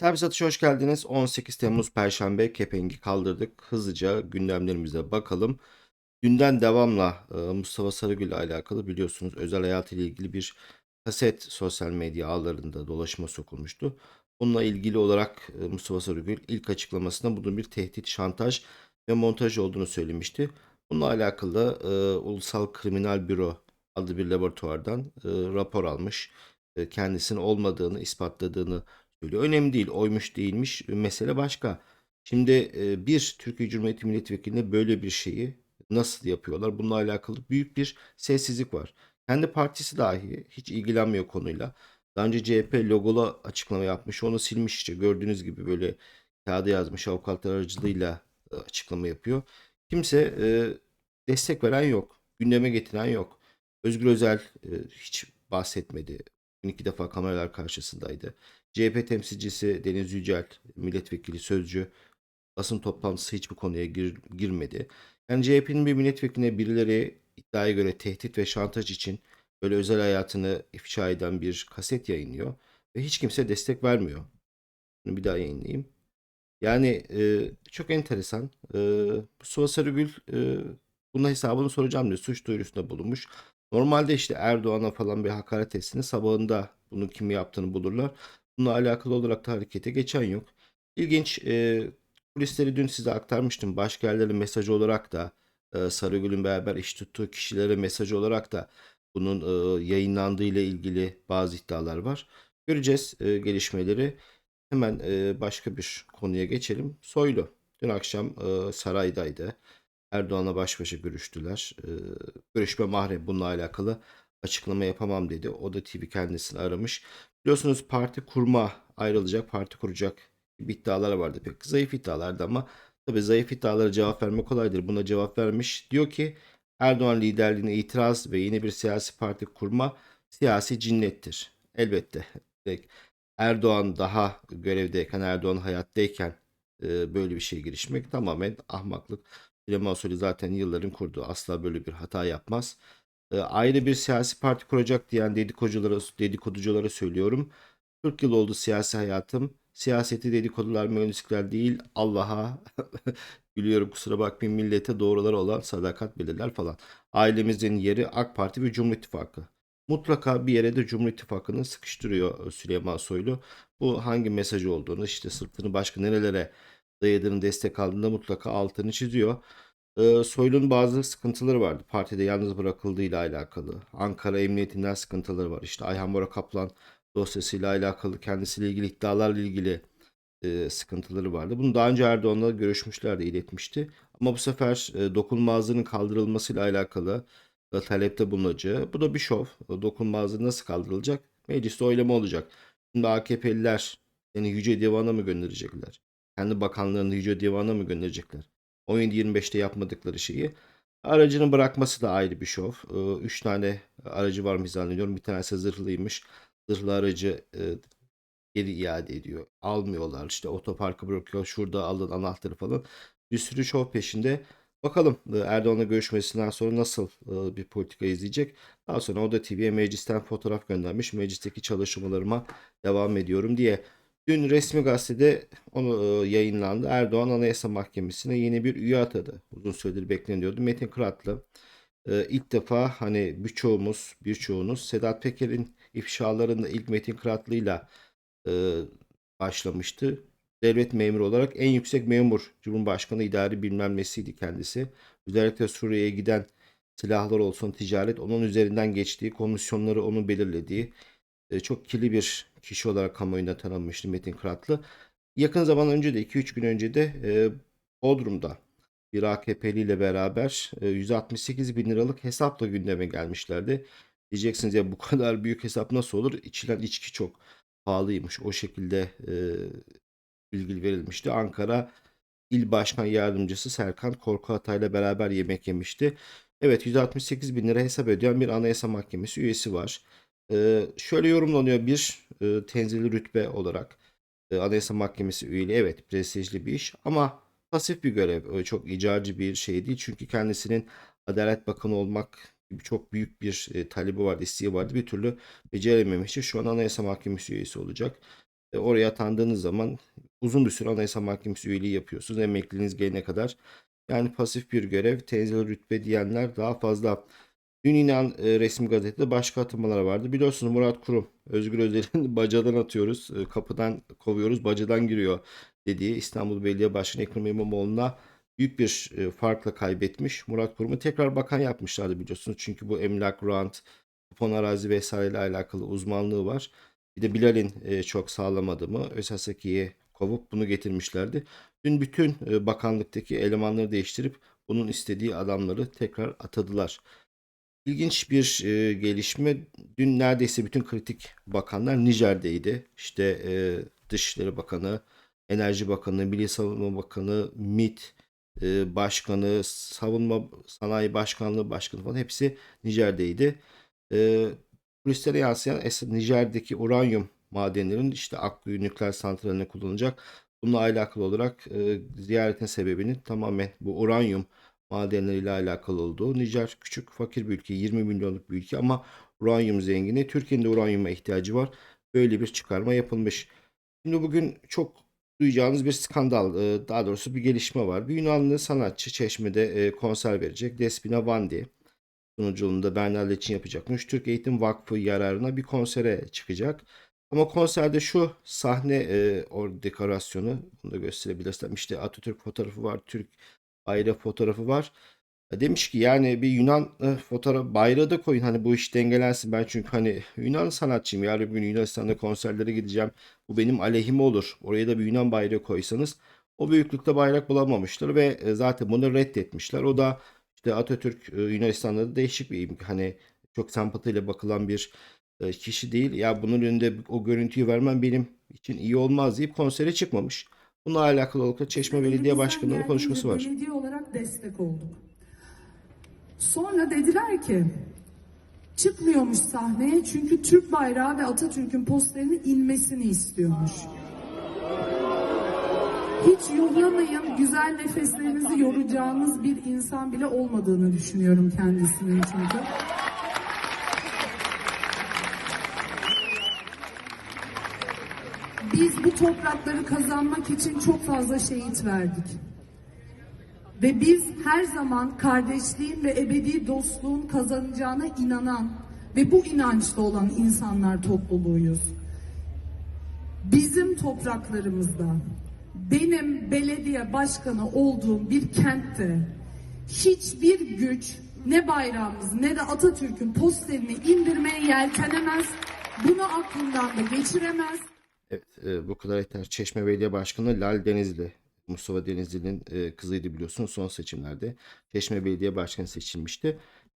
Servis atışa hoş geldiniz. 18 Temmuz Perşembe kepengi kaldırdık. Hızlıca gündemlerimize bakalım. Günden devamla e, Mustafa Sarıgül ile alakalı biliyorsunuz özel hayatıyla ilgili bir kaset sosyal medya ağlarında dolaşıma sokulmuştu. Bununla ilgili olarak e, Mustafa Sarıgül ilk açıklamasında bunun bir tehdit, şantaj ve montaj olduğunu söylemişti. Bununla alakalı e, Ulusal Kriminal Büro adlı bir laboratuvardan rapor almış. Kendisinin olmadığını ispatladığını söylüyor. Önemli değil, oymuş değilmiş, mesele başka. Şimdi e, bir Türkiye Cumhuriyeti Milletvekili'ne böyle bir şeyi nasıl yapıyorlar? Bununla alakalı büyük bir sessizlik var. Kendi partisi dahi hiç ilgilenmiyor konuyla. Daha önce CHP logolu açıklama yapmış. Onu silmiş işte. Gördüğünüz gibi böyle kağıda yazmış avukatlar aracılığıyla e, açıklama yapıyor. Kimse e, destek veren yok. Gündeme getiren yok. Özgür Özel e, hiç bahsetmedi. iki defa kameralar karşısındaydı. CHP temsilcisi Deniz Yücel, milletvekili sözcü basın toplantısı hiçbir konuya gir- girmedi. Yani CHP'nin bir milletvekiline birileri iddiaya göre tehdit ve şantaj için böyle özel hayatını ifşa eden bir kaset yayınlıyor ve hiç kimse destek vermiyor. Bunu bir daha yayınlayayım. Yani e, çok enteresan. E, Suha Sarıgül e, bunun hesabını soracağım diye suç duyurusunda bulunmuş. Normalde işte Erdoğan'a falan bir hakaret etsini sabahında bunun kim yaptığını bulurlar. Bununla alakalı olarak da harekete geçen yok. İlginç. E, kulisleri dün size aktarmıştım. Başka yerlerin mesajı olarak da e, Sarıgül'ün beraber iş tuttuğu kişilere mesaj olarak da bunun e, yayınlandığı ile ilgili bazı iddialar var. Göreceğiz e, gelişmeleri. Hemen e, başka bir konuya geçelim. Soylu dün akşam e, saraydaydı. Erdoğan'la baş başa görüştüler. E, görüşme mahrem bununla alakalı açıklama yapamam dedi. O da TV kendisini aramış. Biliyorsunuz parti kurma ayrılacak, parti kuracak gibi iddialar vardı. Pek zayıf iddialardı ama tabii zayıf iddialara cevap vermek kolaydır. Buna cevap vermiş. Diyor ki Erdoğan liderliğine itiraz ve yeni bir siyasi parti kurma siyasi cinnettir. Elbette. Erdoğan daha görevdeyken, Erdoğan hayattayken e, böyle bir şeye girişmek tamamen ahmaklık. Süleyman Soylu zaten yılların kurdu. Asla böyle bir hata yapmaz. Ayrı bir siyasi parti kuracak diyen dedikoduculara, dedikoduculara söylüyorum. 40 yıl oldu siyasi hayatım. Siyaseti dedikodular, mühendislikler değil Allah'a gülüyorum kusura bakmayın millete doğruları olan sadakat belirler falan. Ailemizin yeri AK Parti ve Cumhur İttifakı. Mutlaka bir yere de Cumhur İttifakı'nı sıkıştırıyor Süleyman Soylu. Bu hangi mesaj olduğunu işte sırtını başka nerelere dayadığını destek aldığında mutlaka altını çiziyor. Ee, Soylu'nun bazı sıkıntıları vardı. Partide yalnız bırakıldığıyla alakalı. Ankara Emniyetinden sıkıntıları var. İşte Ayhan Bora Kaplan dosyasıyla alakalı kendisiyle ilgili iddialarla ilgili e, sıkıntıları vardı. Bunu daha önce Erdoğan'la görüşmüşlerdi, iletmişti. Ama bu sefer e, dokunulmazlığının kaldırılmasıyla alakalı e, talepte bulunacağı. Bu da bir şov. E, dokunulmazlığı nasıl kaldırılacak? Mecliste oylama olacak. Şimdi AKP'liler yani Yüce Divan'a mı gönderecekler? Kendi bakanlarını Yüce Divan'a mı gönderecekler? 17-25'te yapmadıkları şeyi. Aracını bırakması da ayrı bir şov. 3 tane aracı var mı zannediyorum. Bir tanesi zırhlıymış. Zırhlı aracı e, geri iade ediyor. Almıyorlar. İşte otoparkı bırakıyor. Şurada alın anahtarı falan. Bir sürü şov peşinde. Bakalım e, Erdoğan'la görüşmesinden sonra nasıl e, bir politika izleyecek. Daha sonra o da TV'ye meclisten fotoğraf göndermiş. Meclisteki çalışmalarıma devam ediyorum diye. Dün resmi gazetede onu e, yayınlandı. Erdoğan Anayasa Mahkemesi'ne yeni bir üye atadı. Uzun süredir bekleniyordu. Metin Kıratlı. E, ilk defa hani birçoğumuz, birçoğunuz Sedat Peker'in ifşalarında ilk Metin Kıratlı'yla e, başlamıştı. Devlet memuru olarak en yüksek memur, Cumhurbaşkanı idari bilmem nesiydi kendisi. Özellikle Suriye'ye giden silahlar olsun, ticaret onun üzerinden geçtiği, komisyonları onun belirlediği çok kirli bir kişi olarak kamuoyunda tanınmıştı Metin Kıratlı. Yakın zaman önce de 2-3 gün önce de e, Bodrum'da bir AKP'li ile beraber e, 168 bin liralık hesapla gündeme gelmişlerdi. Diyeceksiniz ya bu kadar büyük hesap nasıl olur? İçilen içki çok pahalıymış. O şekilde e, bilgi verilmişti. Ankara İl Başkan Yardımcısı Serkan Korku ile beraber yemek yemişti. Evet 168 bin lira hesap ödeyen bir Anayasa Mahkemesi üyesi var. Ee, şöyle yorumlanıyor bir e, tenzili rütbe olarak e, Anayasa Mahkemesi üyeliği evet prestijli bir iş ama pasif bir görev. Öyle çok icarcı bir şey değil. Çünkü kendisinin Adalet Bakanı olmak gibi çok büyük bir e, talebi vardı, isteği vardı. Bir türlü becerememişti. Şu an Anayasa Mahkemesi üyesi olacak. E, oraya atandığınız zaman uzun bir süre Anayasa Mahkemesi üyeliği yapıyorsunuz. Emekliliğiniz gelene kadar. Yani pasif bir görev, tenzil rütbe diyenler daha fazla. Dün inan e, resmi gazetede başka atamalar vardı. Biliyorsunuz Murat Kurum, Özgür Özel'in bacadan atıyoruz, e, kapıdan kovuyoruz, bacadan giriyor dediği İstanbul Belediye Başkanı Ekrem İmamoğlu'na büyük bir e, farkla kaybetmiş. Murat Kurum'u tekrar bakan yapmışlardı biliyorsunuz. Çünkü bu emlak, rant, kupon arazi vesaireyle alakalı uzmanlığı var. Bir de Bilal'in e, çok sağlamadı mı Özasaki'yi kovup bunu getirmişlerdi. Dün bütün e, bakanlıktaki elemanları değiştirip bunun istediği adamları tekrar atadılar. İlginç bir e, gelişme. Dün neredeyse bütün kritik bakanlar Nijer'deydi. İşte e, Dışişleri Bakanı, Enerji Bakanı, Milli Savunma Bakanı, MİT e, Başkanı, Savunma Sanayi Başkanlığı Başkanı falan hepsi Nijer'deydi. E, turistlere yansıyan Nijer'deki uranyum madenlerinin işte Akkuyu nükleer santraline kullanılacak. Bununla alakalı olarak e, ziyaretin sebebinin tamamen bu uranyum madenleriyle alakalı olduğu. Nijer küçük fakir bir ülke 20 milyonluk bir ülke ama uranyum zengini. Türkiye'nin de uranyuma ihtiyacı var. Böyle bir çıkarma yapılmış. Şimdi bugün çok duyacağınız bir skandal, daha doğrusu bir gelişme var. Bir Yunanlı sanatçı Çeşme'de konser verecek. Despina Vandi sunuculuğunda Bernal için yapacakmış. Türk Eğitim Vakfı yararına bir konsere çıkacak. Ama konserde şu sahne e, o dekorasyonu bunu da gösterebilirsem işte Atatürk fotoğrafı var, Türk bayrağı fotoğrafı var. E, Demiş ki yani bir Yunan e, fotoğraf bayrağı da koyun hani bu iş dengelensin. Ben çünkü hani Yunan sanatçıyım. Yarın bir gün Yunanistan'da konserlere gideceğim. Bu benim aleyhime olur. Oraya da bir Yunan bayrağı koysanız o büyüklükte bayrak bulamamışlar ve e, zaten bunu reddetmişler. O da işte Atatürk Yunanistan'da da değişik bir hani çok sempatiyle bakılan bir kişi değil. Ya bunun önünde o görüntüyü vermem benim için iyi olmaz deyip konsere çıkmamış. Bununla alakalı olarak Çeşme Belediye Başkanı'nın konuşması var. Belediye olarak destek olduk. Sonra dediler ki çıkmıyormuş sahneye çünkü Türk bayrağı ve Atatürk'ün posterinin inmesini istiyormuş. Hiç yollamayın, güzel nefeslerinizi yoracağınız bir insan bile olmadığını düşünüyorum kendisinin çünkü. Biz bu toprakları kazanmak için çok fazla şehit verdik. Ve biz her zaman kardeşliğin ve ebedi dostluğun kazanacağına inanan ve bu inançta olan insanlar topluluğuyuz. Bizim topraklarımızda benim belediye başkanı olduğum bir kentte hiçbir güç ne bayrağımız ne de Atatürk'ün posterini indirmeye yeltenemez. Bunu aklından da geçiremez. Evet, e, bu kadar yeter. Çeşme Belediye Başkanı Lal Denizli. Mustafa Denizli'nin e, kızıydı biliyorsunuz son seçimlerde. Çeşme Belediye Başkanı seçilmişti.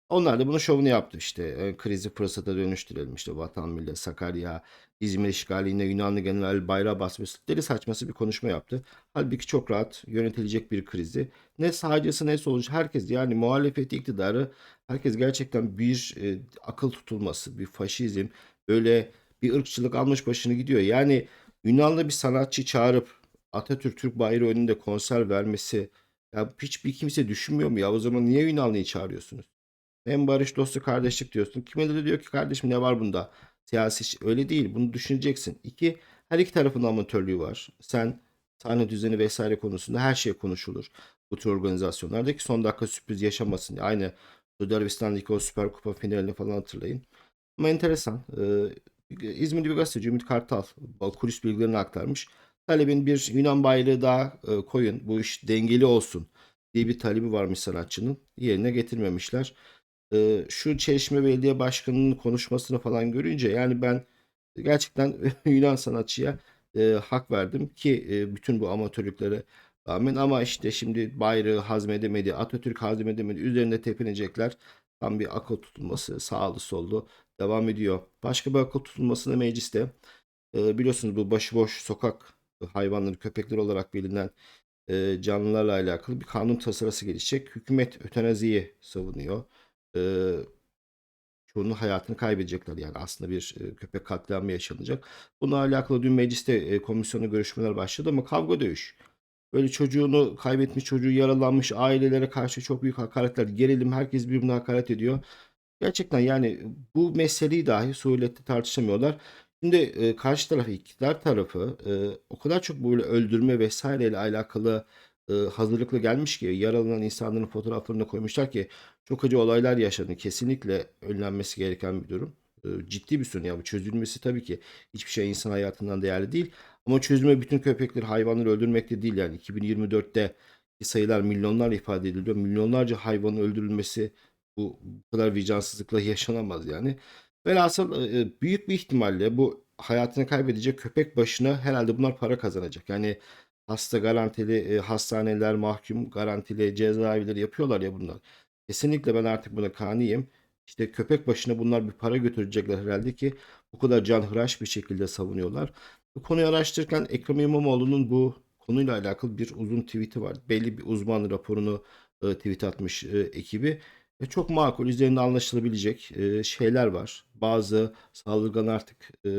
Onlar da bunun şovunu yaptı işte. E, krizi fırsata dönüştürelim işte vatan millet Sakarya, İzmir işgaline Yunanlı General bayrağı basması deli saçması bir konuşma yaptı. Halbuki çok rahat yönetilecek bir krizi. Ne sağcısı ne solcu herkes yani muhalefeti iktidarı herkes gerçekten bir e, akıl tutulması, bir faşizm, böyle bir ırkçılık almış başını gidiyor. Yani Yunanlı bir sanatçı çağırıp Atatürk Türk bayrağı önünde konser vermesi ya hiçbir kimse düşünmüyor mu ya o zaman niye Yunanlı'yı çağırıyorsunuz? Hem barış dostu kardeşlik diyorsun. Kimileri de diyor ki kardeşim ne var bunda? Siyasi öyle değil. Bunu düşüneceksin. İki, her iki tarafın amatörlüğü var. Sen sahne düzeni vesaire konusunda her şey konuşulur. Bu tür organizasyonlardaki son dakika sürpriz yaşamasın. Aynı Suudi Arabistan'daki o Süper Kupa finalini falan hatırlayın. Ama enteresan. Ee, İzmirli bir gazeteci Ümit Kartal kulis bilgilerini aktarmış. Talebin bir Yunan bayrağı daha e, koyun. Bu iş dengeli olsun diye bir talebi varmış sanatçının. Yerine getirmemişler. Ee, şu Çeşme Belediye Başkanı'nın konuşmasını falan görünce yani ben gerçekten Yunan sanatçıya e, hak verdim ki e, bütün bu amatörlüklere rağmen ama işte şimdi bayrağı hazmedemedi, Atatürk hazmedemedi, üzerinde tepinecekler. Tam bir akıl tutulması sağlı sollu devam ediyor. Başka bir akıl tutulmasını mecliste e, biliyorsunuz bu başıboş sokak hayvanları, köpekler olarak bilinen e, canlılarla alakalı bir kanun tasarısı gelişecek. Hükümet ötenaziyi savunuyor. E, çoğunun hayatını kaybedecekler. Yani aslında bir köpek katliamı yaşanacak. Bununla alakalı dün mecliste e, görüşmeler başladı ama kavga dövüş. Böyle çocuğunu kaybetmiş, çocuğu yaralanmış ailelere karşı çok büyük hakaretler, gerilim, herkes birbirine hakaret ediyor. Gerçekten yani bu meseleyi dahi Suudet'te tartışamıyorlar. Şimdi e, karşı tarafı, iktidar tarafı e, o kadar çok böyle öldürme vesaireyle alakalı e, hazırlıklı gelmiş ki yaralanan insanların fotoğraflarını koymuşlar ki çok acı olaylar yaşandı. Kesinlikle önlenmesi gereken bir durum. E, ciddi bir sorun ya bu çözülmesi tabii ki hiçbir şey insan hayatından değerli değil. Ama çözülme bütün köpekleri, hayvanları öldürmekte değil yani 2024'te sayılar milyonlarla ifade ediliyor. Milyonlarca hayvanın öldürülmesi bu, kadar vicdansızlıkla yaşanamaz yani. Velhasıl e, büyük bir ihtimalle bu hayatını kaybedecek köpek başına herhalde bunlar para kazanacak. Yani hasta garantili e, hastaneler, mahkum garantili cezaevleri yapıyorlar ya bunlar. Kesinlikle ben artık buna kaniyim. İşte köpek başına bunlar bir para götürecekler herhalde ki bu kadar canhıraş bir şekilde savunuyorlar. Bu konuyu araştırırken Ekrem İmamoğlu'nun bu konuyla alakalı bir uzun tweet'i var. Belli bir uzman raporunu e, tweet atmış e, ekibi. E, çok makul, üzerinde anlaşılabilecek e, şeyler var. Bazı saldırgan artık e,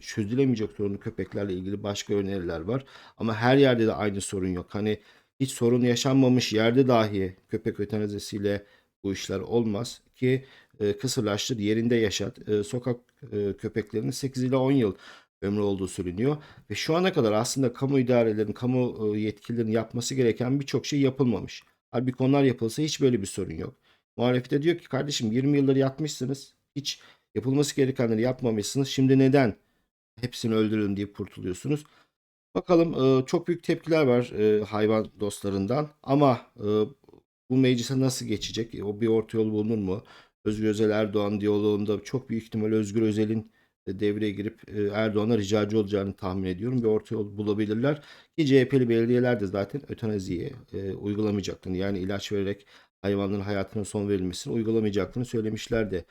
çözülemeyecek sorunlu köpeklerle ilgili başka öneriler var. Ama her yerde de aynı sorun yok. Hani hiç sorun yaşanmamış yerde dahi köpek ötenazisiyle bu işler olmaz ki e, kısırlaştır, yerinde yaşat. E, sokak e, köpeklerinin 8 ile 10 yıl ömrü olduğu söyleniyor. Ve şu ana kadar aslında kamu idarelerin, kamu e, yetkililerin yapması gereken birçok şey yapılmamış. Halbuki onlar yapılsa hiç böyle bir sorun yok. Muhalefet de diyor ki kardeşim 20 yıldır yatmışsınız. Hiç yapılması gerekenleri yapmamışsınız. Şimdi neden hepsini öldürün deyip kurtuluyorsunuz? Bakalım e, çok büyük tepkiler var e, hayvan dostlarından ama e, bu meclise nasıl geçecek? O bir orta yol bulunur mu? Özgür Özel Erdoğan diyaloğunda çok büyük ihtimal Özgür Özel'in devreye girip e, Erdoğan'a ricacı olacağını tahmin ediyorum. Bir orta yol bulabilirler. Ki CHP'li belediyeler de zaten ötenaziye e, yani ilaç vererek hayvanların hayatına son verilmesini uygulamayacaklarını söylemişlerdi.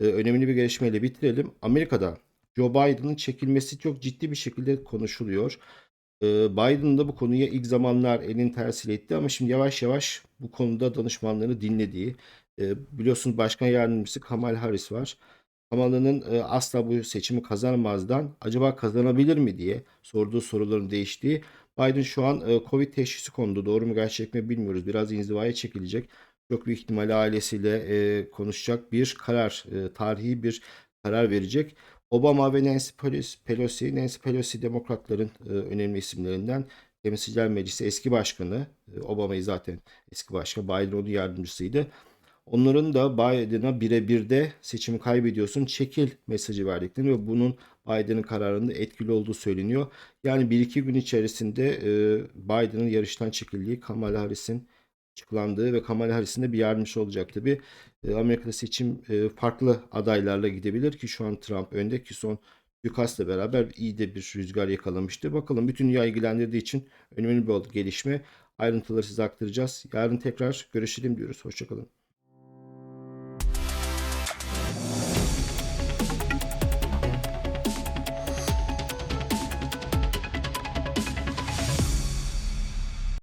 E, önemli bir gelişmeyle bitirelim. Amerika'da Joe Biden'ın çekilmesi çok ciddi bir şekilde konuşuluyor. E, Biden da bu konuya ilk zamanlar elin tersiyle etti ama şimdi yavaş yavaş bu konuda danışmanlarını dinlediği. E, biliyorsunuz Başkan Yardımcısı Kamal Harris var. Kamala'nın e, asla bu seçimi kazanamazdan acaba kazanabilir mi diye sorduğu soruların değiştiği. Biden şu an e, Covid teşhisi kondu. Doğru mu gerçek mi bilmiyoruz. Biraz inzivaya çekilecek. Çok büyük ihtimalle ailesiyle e, konuşacak bir karar, e, tarihi bir karar verecek. Obama ve Nancy Pelosi, Nancy Pelosi demokratların e, önemli isimlerinden. Temsilciler Meclisi eski başkanı, e, Obama'yı zaten eski başkan, Biden onun yardımcısıydı. Onların da Biden'a birebir de seçimi kaybediyorsun çekil mesajı verdiklerini ve bunun Biden'ın kararında etkili olduğu söyleniyor. Yani bir iki gün içerisinde e, Biden'ın yarıştan çekildiği Kamala Harris'in açıklandığı ve Kamala Harris'in de bir yardımcısı olacak tabii. E, Amerika'da seçim e, farklı adaylarla gidebilir ki şu an Trump önde ki son suikastla beraber iyi de bir rüzgar yakalamıştı. Bakalım bütün dünya ilgilendirdiği için önemli bir gelişme. Ayrıntıları size aktaracağız. Yarın tekrar görüşelim diyoruz. Hoşçakalın.